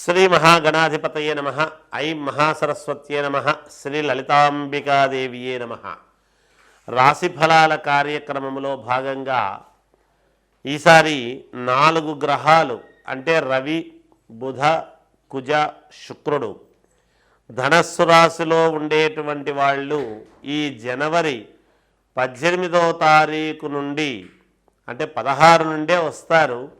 శ్రీ మహాగణాధిపతయే నమ. ఐం మహాసరస్వత్యే నమ. శ్రీ లలితాంబికాదేవియే నమ. రాశి ఫలాల కార్యక్రమంలో భాగంగా ఈసారి నాలుగు గ్రహాలు అంటే రవి బుధ కుజ శుక్రుడు ధనస్సు రాశిలో ఉండేటువంటి వాళ్ళు ఈ జనవరి పద్దెనిమిదవ తారీఖు నుండి అంటే పదహారు నుండే వస్తారు.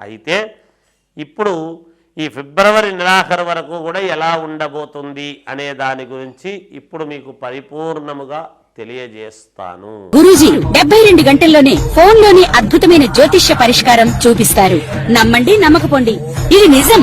అయితే ఇప్పుడు ఈ ఫిబ్రవరి నెలాఖరు వరకు కూడా ఎలా ఉండబోతుంది అనే దాని గురించి ఇప్పుడు మీకు పరిపూర్ణముగా తెలియజేస్తాను. గురూజీ డెబ్బై రెండు గంటల్లోనే ఫోన్లోని అద్భుతమైన జ్యోతిష్య పరిష్కారం చూపిస్తారు. నమ్మండి నమ్మకపోండి. ఇది నిజం.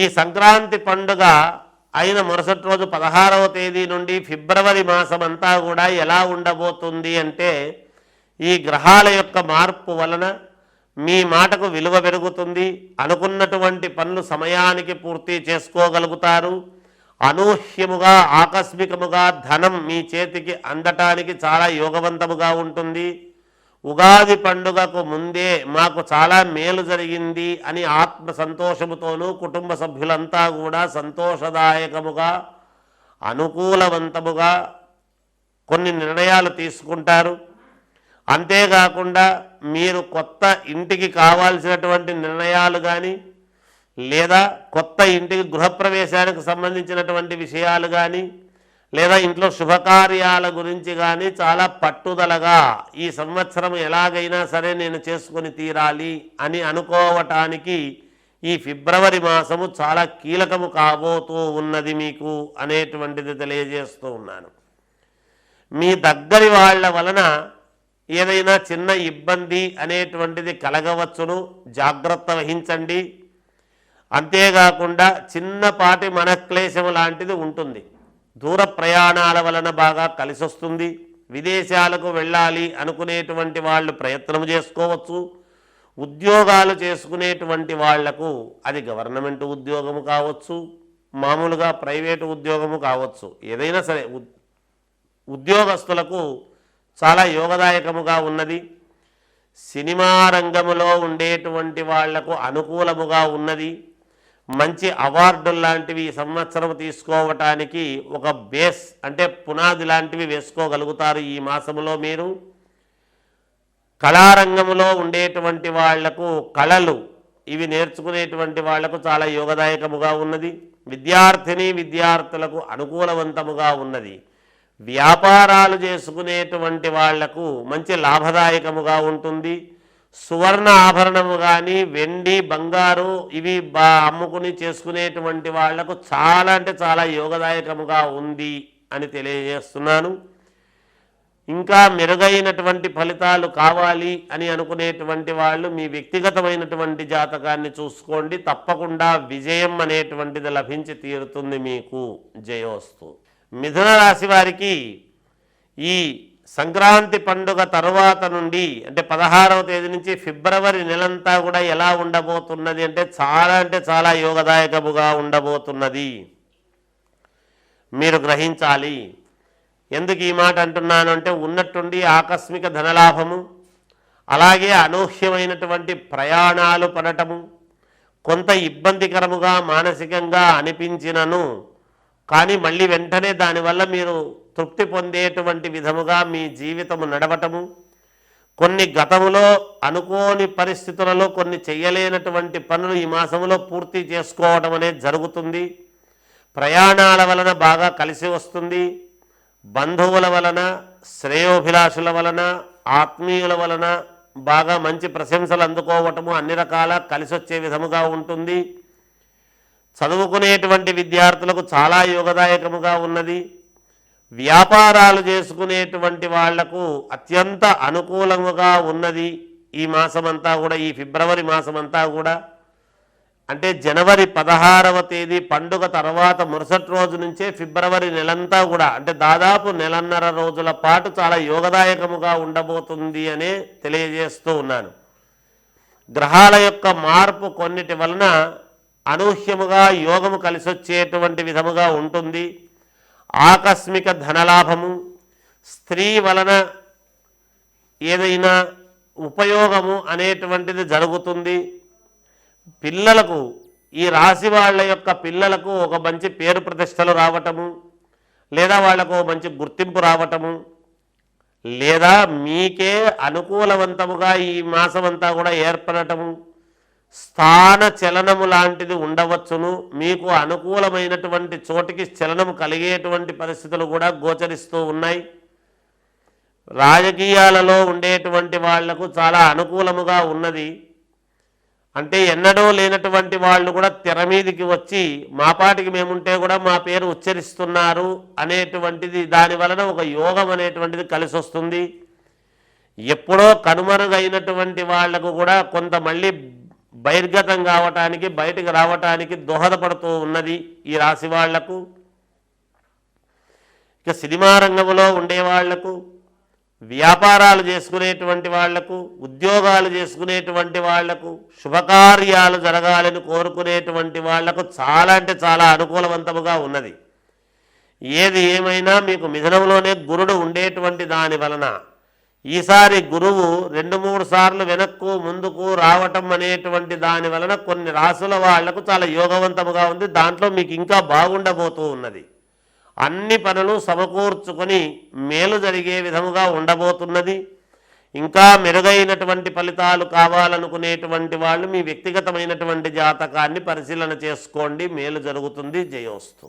ఈ సంక్రాంతి పండుగ అయిన మరుసటి రోజు పదహారవ తేదీ నుండి ఫిబ్రవరి మాసం అంతా కూడా ఎలా ఉండబోతుంది అంటే ఈ గ్రహాల యొక్క మార్పు వలన మీ మాటకు విలువ పెరుగుతుంది. అనుకున్నటువంటి పనులు సమయానికి పూర్తి చేసుకోగలుగుతారు. అనూహ్యముగా ఆకస్మికముగా ధనం మీ చేతికి అందటానికి చాలా యోగవంతముగా ఉంటుంది. ఉగాది పండుగకు ముందే మాకు చాలా మేలు జరిగింది అని ఆత్మ సంతోషముతోనూ కుటుంబ సభ్యులంతా కూడా సంతోషదాయకముగా అనుకూలవంతముగా కొన్ని నిర్ణయాలు తీసుకుంటారు. అంతేకాకుండా మీరు కొత్త ఇంటికి కావాల్సినటువంటి నిర్ణయాలు కానీ లేదా కొత్త ఇంటికి గృహప్రవేశానికి సంబంధించినటువంటి విషయాలు కానీ లేదా ఇంట్లో శుభకార్యాల గురించి కానీ చాలా పట్టుదలగా ఈ సంవత్సరం ఎలాగైనా సరే నేను చేసుకొని తీరాలి అని అనుకోవటానికి ఈ ఫిబ్రవరి మాసము చాలా కీలకము కాబోతూ ఉన్నది మీకు అనేటువంటిది తెలియజేస్తూ ఉన్నాను. మీ దగ్గరి వాళ్ళ వలన ఏదైనా చిన్న ఇబ్బంది అనేటువంటిది కలగవచ్చును. జాగ్రత్త వహించండి. అంతేకాకుండా చిన్నపాటి మనక్లేశము లాంటిది ఉంటుంది. దూర ప్రయాణాల వలన బాగా కలిసొస్తుంది. విదేశాలకు వెళ్ళాలి అనుకునేటువంటి వాళ్ళు ప్రయత్నం చేసుకోవచ్చు. ఉద్యోగాలు చేసుకునేటువంటి వాళ్ళకు అది గవర్నమెంట్ ఉద్యోగము కావచ్చు మామూలుగా ప్రైవేటు ఉద్యోగము కావచ్చు. ఏదైనా సరే ఉద్యోగస్తులకు చాలా యోగదాయకముగా ఉన్నది. సినిమా రంగములో ఉండేటువంటి వాళ్ళకు అనుకూలముగా ఉన్నది. మంచి అవార్డులు లాంటివి ఈ సంవత్సరం తీసుకోవటానికి ఒక బేస్ అంటే పునాది లాంటివి వేసుకోగలుగుతారు ఈ మాసములో మీరు. కళారంగంలో ఉండేటువంటి వాళ్ళకు కళలు ఇవి నేర్చుకునేటువంటి వాళ్ళకు చాలా యోగదాయకముగా ఉన్నది. విద్యార్థిని విద్యార్థులకు అనుకూలవంతముగా ఉన్నది. వ్యాపారాలు చేసుకునేటువంటి వాళ్ళకు మంచి లాభదాయకముగా ఉంటుంది. సువర్ణ ఆభరణము కానీ వెండి బంగారు ఇవి బా అమ్ముకుని చేసుకునేటువంటి వాళ్ళకు చాలా అంటే చాలా యోగదాయకముగా ఉంది అని తెలియజేస్తున్నాను. ఇంకా మెరుగైనటువంటి ఫలితాలు కావాలి అని అనుకునేటువంటి వాళ్ళు మీ వ్యక్తిగతమైనటువంటి జాతకాన్ని చూసుకోండి. తప్పకుండా విజయం అనేటువంటిది లభించి తీరుతుంది మీకు. జయోస్తు. మిథున రాశి వారికి ఈ సంక్రాంతి పండుగ తరువాత నుండి అంటే పదహారవ తేదీ నుంచి ఫిబ్రవరి నెలంతా కూడా ఎలా ఉండబోతున్నది అంటే చాలా అంటే చాలా యోగదాయకముగా ఉండబోతున్నది. మీరు గ్రహించాలి. ఎందుకు ఈ మాట అంటున్నాను అంటే ఉన్నట్టుండి ఆకస్మిక ధనలాభము అలాగే అనూహ్యమైనటువంటి ప్రయాణాలు పడటము కొంత ఇబ్బందికరముగా మానసికంగా అనిపించినను కానీ మళ్ళీ వెంటనే దానివల్ల మీరు తృప్తి పొందేటువంటి విధముగా మీ జీవితము నడవటము కొన్ని గతములో అనుకోని పరిస్థితులలో కొన్ని చేయలేనటువంటి పనులు ఈ మాసంలో పూర్తి చేసుకోవడం అనేది జరుగుతుంది. ప్రయాణాల వలన బాగా కలిసి వస్తుంది. బంధువుల వలన శ్రేయోభిలాషుల వలన ఆత్మీయుల వలన బాగా మంచి ప్రశంసలు అందుకోవటము అన్ని రకాల కలిసి వచ్చే విధముగా ఉంటుంది. చదువుకునేటువంటి విద్యార్థులకు చాలా యోగదాయకముగా ఉన్నది. వ్యాపారాలు చేసుకునేటువంటి వాళ్ళకు అత్యంత అనుకూలముగా ఉన్నది ఈ మాసమంతా కూడా ఈ ఫిబ్రవరి మాసమంతా కూడా. అంటే జనవరి పదహారవ తేదీ పండుగ తర్వాత మరుసటి రోజు నుంచే ఫిబ్రవరి నెలంతా కూడా అంటే దాదాపు నెలన్నర రోజుల పాటు చాలా యోగదాయకముగా ఉండబోతుంది అనే తెలియజేస్తూ ఉన్నాను. గ్రహాల యొక్క మార్పు కొన్నిటి వలన అనూహ్యముగా యోగము కలిసొచ్చేటువంటి విధముగా ఉంటుంది. ఆకస్మిక ధనలాభము స్త్రీ వలన ఏదైనా ఉపయోగము అనేటువంటిది జరుగుతుంది. పిల్లలకు ఈ రాశి వాళ్ళ యొక్క పిల్లలకు ఒక మంచి పేరు ప్రతిష్టలు రావటము లేదా వాళ్ళకు మంచి గుర్తింపు రావటము లేదా మీకే అనుకూలవంతముగా ఈ మాసమంతా కూడా ఏర్పడటము స్థాన చలనము లాంటిది ఉండవచ్చును. మీకు అనుకూలమైనటువంటి చోటికి చలనము కలిగేటువంటి పరిస్థితులు కూడా గోచరిస్తూ ఉన్నాయి. రాజకీయాలలో ఉండేటువంటి వాళ్ళకు చాలా అనుకూలముగా ఉన్నది. అంటే ఎన్నడూ లేనటువంటి వాళ్ళు కూడా తెర మీదికి వచ్చి మా పాటికి మేముంటే కూడా మా పేరు ఉచ్చరిస్తున్నారు అనేటువంటిది దాని వలన ఒక యోగం అనేటువంటిది కలిసి వస్తుంది ఎప్పుడో కనుమరుగైనటువంటి వాళ్ళకు కూడా కొంత మళ్ళీ బహిర్గతం కావటానికి బయటకు రావటానికి దోహదపడుతూ ఉన్నది ఈ రాశి వాళ్ళకు. ఇక సినిమా రంగంలో ఉండేవాళ్ళకు వ్యాపారాలు చేసుకునేటువంటి వాళ్ళకు ఉద్యోగాలు చేసుకునేటువంటి వాళ్ళకు శుభకార్యాలు జరగాలని కోరుకునేటువంటి వాళ్ళకు చాలా అంటే చాలా అనుకూలవంతముగా ఉన్నది. ఏది ఏమైనా మీకు మిథనంలోనే గురుడు ఉండేటువంటి దాని వలన ఈసారి గురువు రెండు మూడు సార్లు వెనక్కు ముందుకు రావటం అనేటువంటి దాని వలన కొన్ని రాసుల వాళ్ళకు చాలా యోగవంతముగా ఉంది. దాంట్లో మీకు ఇంకా బాగుండబోతూ ఉన్నది. అన్ని పనులు సమకూర్చుకొని మేలు జరిగే విధముగా ఉండబోతున్నది. ఇంకా మెరుగైనటువంటి ఫలితాలు కావాలనుకునేటువంటి వాళ్ళు మీ వ్యక్తిగతమైనటువంటి జాతకాన్ని పరిశీలన చేసుకోండి. మేలు జరుగుతుంది. జయోస్తు.